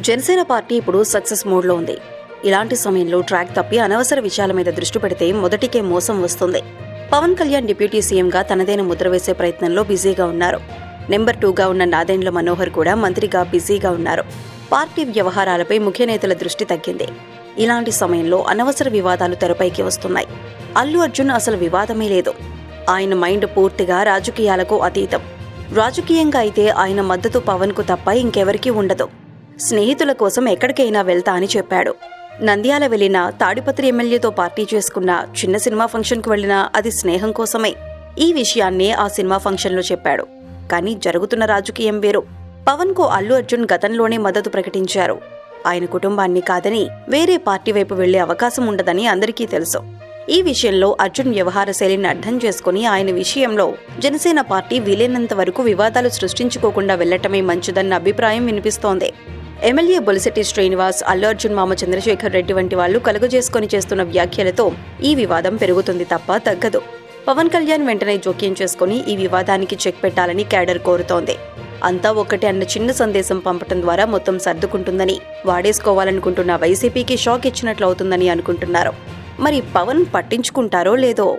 Janasena party ఇప్పుడు success మోడ్లో ఉంది. ఇలాంటి సమయంలో ట్రాక్ తప్పి అనవసర విషయాల మీద దృష్టి పెడితే మొదటికే మోసం వస్తుంది. పవన్ కళ్యాణ్ డిప్యూటీ సీఎంగా తనదైన ముద్ర వేసే ప్రయత్నంలో బిజీగా ఉన్నారు. నెంబర్ టూగా ఉన్న నాదెండ్ల మనోహర్ కూడా మంత్రిగా బిజీగా ఉన్నారు. పార్టీ వ్యవహారాలపై ముఖ్య నేతల దృష్టి తగ్గింది. ఇలాంటి సమయంలో అనవసర వివాదాలు తెరపైకి వస్తున్నాయి. అల్లు అర్జున్ అసలు వివాదమే లేదు. ఆయన మైండ్ పూర్తిగా రాజకీయాలకు అతీతం. రాజకీయంగా అయితే ఆయన మద్దతు పవన్కు తప్ప ఇంకెవరికీ ఉండదు. స్నేహితుల కోసం ఎక్కడికైనా వెళ్తా అని చెప్పాడు. నంద్యాల వెళ్ళిన తాడిపత్రి ఎమ్మెల్యేతో పార్టీ చేసుకున్న చిన్న సినిమా ఫంక్షన్కు వెళ్ళినా అది స్నేహం కోసమే. ఈ విషయాన్నే ఆ సినిమా ఫంక్షన్లో చెప్పాడు. కానీ జరుగుతున్న రాజకీయం వేరు. పవన్కు అల్లు అర్జున్ గతంలోనే మద్దతు ప్రకటించారు. ఆయన కుటుంబాన్ని కాదని వేరే పార్టీ వైపు వెళ్ళే అవకాశం ఉండదని అందరికీ తెలుసు. ఈ విషయంలో అర్జున్ వ్యవహార శైలిని అర్థం చేసుకుని ఆయన విషయంలో జనసేన పార్టీ వీలైనంత వరకు వివాదాలు సృష్టించుకోకుండా వెళ్ళటమే మంచిదన్న అభిప్రాయం వినిపిస్తోంది. ఎమ్మెల్యే బొలిశెట్టి శ్రీనివాస్ అల్లు అర్జున్ మామ చంద్రశేఖర్ రెడ్డి వంటి వాళ్ళు కలుగజేసుకొని చేస్తున్న వ్యాఖ్యలతో ఈ వివాదం పెరుగుతుంది తప్ప తగ్గదు. పవన్ కళ్యాణ్ వెంటనే జోక్యం చేసుకుని ఈ వివాదానికి చెక్ పెట్టాలని క్యాడర్ కోరుతోంది. అంతా ఒక్కటే అన్న చిన్న సందేశం పంపటం ద్వారా మొత్తం సర్దుకుంటుందని వాడేసుకోవాలనుకుంటున్న వైసీపీకి షాక్ ఇచ్చినట్లు అవుతుందని అనుకుంటున్నారు. మరి పవన్ పట్టించుకుంటారో లేదో?